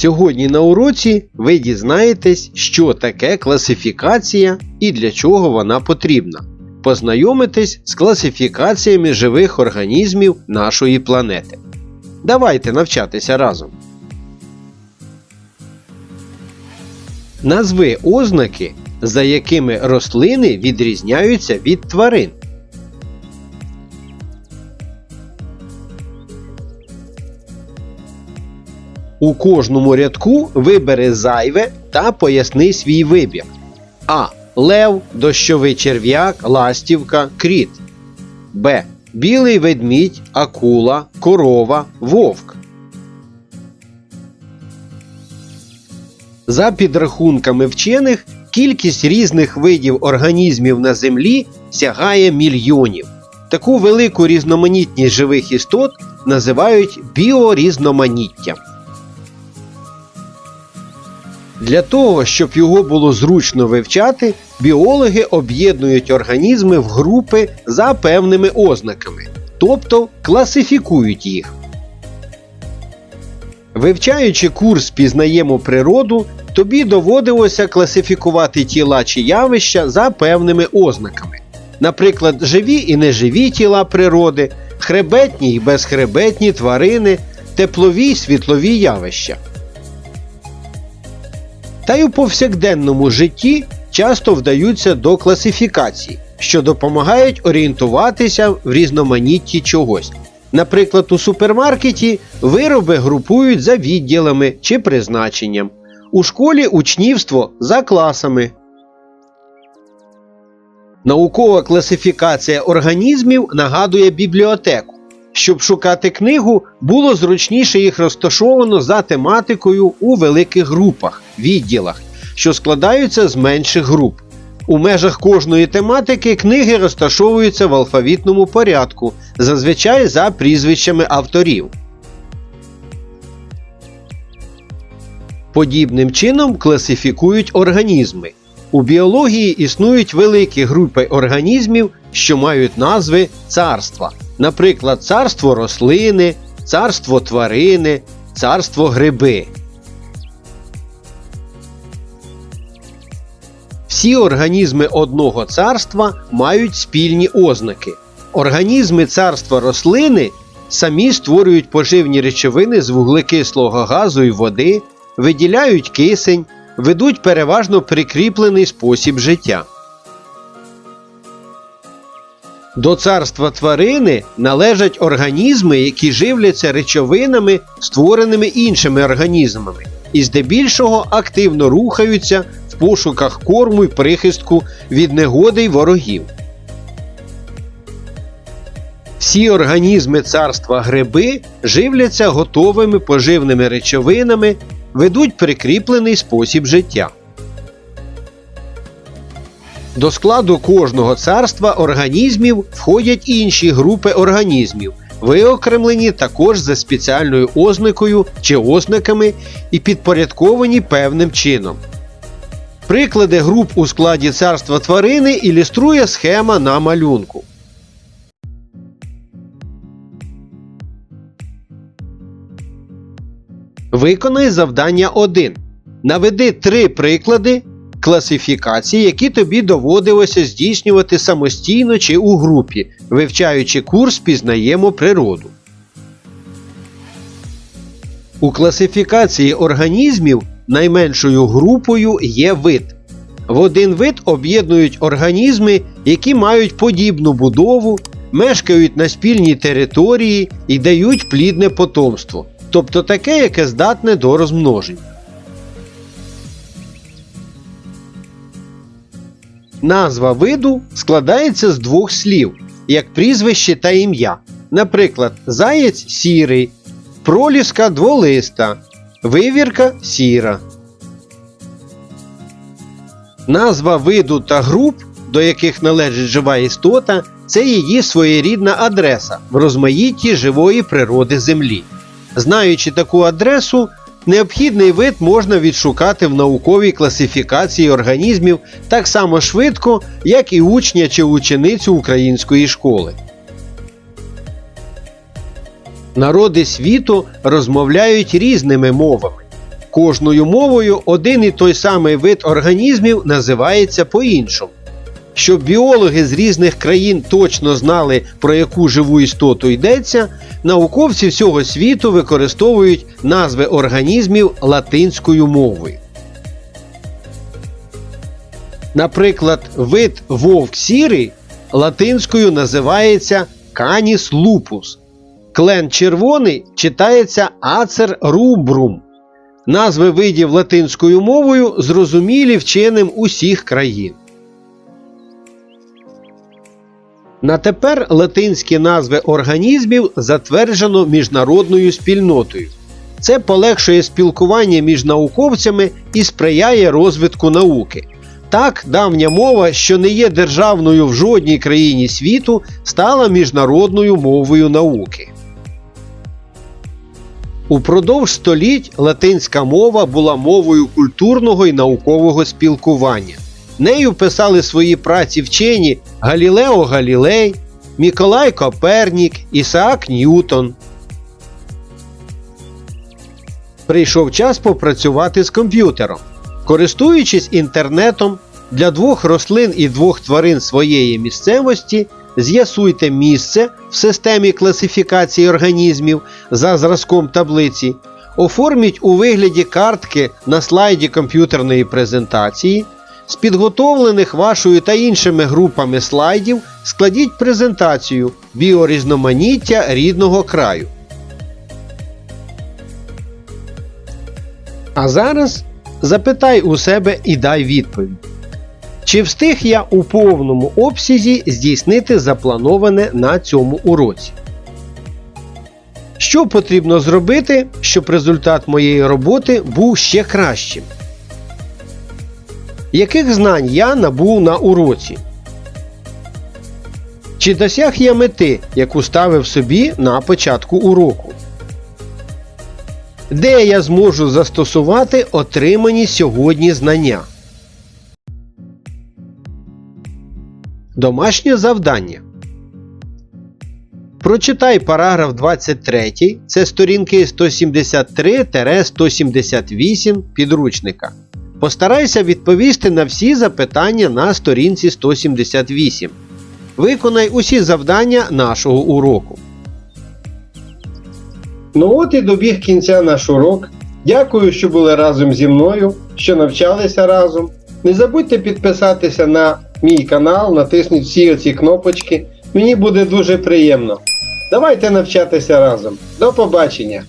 Сьогодні на уроці ви дізнаєтесь, що таке класифікація і для чого вона потрібна. Познайомитесь з класифікаціями живих організмів нашої планети. Давайте навчатися разом. Назви ознаки, за якими рослини відрізняються від тварин. У кожному рядку вибери зайве та поясни свій вибір. А. Лев, дощовий черв'як, ластівка, кріт. Б. Білий ведмідь, акула, корова, вовк. За підрахунками вчених, кількість різних видів організмів на Землі сягає мільйонів. Таку велику різноманітність живих істот називають біорізноманіттям. Для того, щоб його було зручно вивчати, біологи об'єднують організми в групи за певними ознаками, тобто класифікують їх. Вивчаючи курс Пізнаємо природу, тобі доводилося класифікувати тіла чи явища за певними ознаками, наприклад, живі і неживі тіла природи, хребетні і безхребетні тварини, теплові й світлові явища. Та й у повсякденному житті часто вдаються до класифікацій, що допомагають орієнтуватися в різноманітті чогось. Наприклад, у супермаркеті вироби групують за відділами чи призначенням, у школі учнівство за класами. Наукова класифікація організмів нагадує бібліотеку. Щоб шукати книгу, було зручніше їх розташовано за тематикою у великих групах, відділах, що складаються з менших груп. У межах кожної тематики книги розташовуються в алфавітному порядку, зазвичай за прізвищами авторів. Подібним чином класифікують організми. У біології існують великі групи організмів, що мають назви царства. Наприклад, царство рослини, царство тварини, царство гриби. Всі організми одного царства мають спільні ознаки. Організми царства рослини самі створюють поживні речовини з вуглекислого газу і води, виділяють кисень, ведуть переважно прикріплений спосіб життя. До царства тварини належать організми, які живляться речовинами, створеними іншими організмами, і здебільшого активно рухаються в пошуках корму й прихистку від негоди й ворогів. Всі організми царства гриби живляться готовими поживними речовинами, ведуть прикріплений спосіб життя. До складу кожного царства організмів входять інші групи організмів, виокремлені також за спеціальною ознакою чи ознаками і підпорядковані певним чином. Приклади груп у складі царства тварини ілюструє схема на малюнку. Виконай завдання 1. Наведи три приклади класифікації, які тобі доводилося здійснювати самостійно чи у групі, вивчаючи курс Пізнаємо природу. У класифікації організмів найменшою групою є вид. В один вид об'єднують організми, які мають подібну будову, мешкають на спільній території і дають плідне потомство, тобто таке, яке здатне до розмноження. Назва виду складається з двох слів, як прізвище та ім'я. Наприклад, заєць сірий, проліска дволиста, вивірка сіра. Назва виду та груп, до яких належить жива істота, це її своєрідна адреса в розмаїтті живої природи Землі. Знаючи таку адресу, Необхідний вид можна відшукати в науковій класифікації організмів так само швидко, як і учня чи ученицю української школи. Народи світу розмовляють різними мовами. Кожною мовою один і той самий вид організмів називається по-іншому. Щоб біологи з різних країн точно знали, про яку живу істоту йдеться, науковці всього світу використовують назви організмів латинською мовою. Наприклад, вид вовк сірий латинською називається Canis lupus. Клен червоний читається Acer rubrum. Назви видів латинською мовою зрозумілі вченим усіх країн. На тепер латинські назви організмів затверджено міжнародною спільнотою. Це полегшує спілкування між науковцями і сприяє розвитку науки. Так, давня мова, що не є державною в жодній країні світу, стала міжнародною мовою науки. Упродовж століть латинська мова була мовою культурного і наукового спілкування. Нею писали свої праці вчені Галілео Галілей, Миколай Копернік, Ісаак Ньютон. Прийшов час попрацювати з комп'ютером. Користуючись інтернетом, для двох рослин і двох тварин своєї місцевості з'ясуйте місце в системі класифікації організмів за зразком таблиці, оформіть у вигляді картки на слайді комп'ютерної презентації. З підготовлених вашою та іншими групами слайдів складіть презентацію біорізноманіття рідного краю. А зараз запитай у себе і дай відповідь. Чи встиг я у повному обсязі здійснити заплановане на цьому уроці? Що потрібно зробити, щоб результат моєї роботи був ще кращим? Яких знань я набув на уроці? Чи досяг я мети, яку ставив собі на початку уроку? Де я зможу застосувати отримані сьогодні знання? Домашнє завдання. Прочитай параграф 23, це сторінки 173-178 підручника. Постарайся відповісти на всі запитання на сторінці 178. Виконай усі завдання нашого уроку. Ну от і добіг кінця наш урок. Дякую, що були разом зі мною, що навчалися разом. Не забудьте підписатися на мій канал, натисніть всі оці кнопочки. Мені буде дуже приємно. Давайте навчатися разом. До побачення!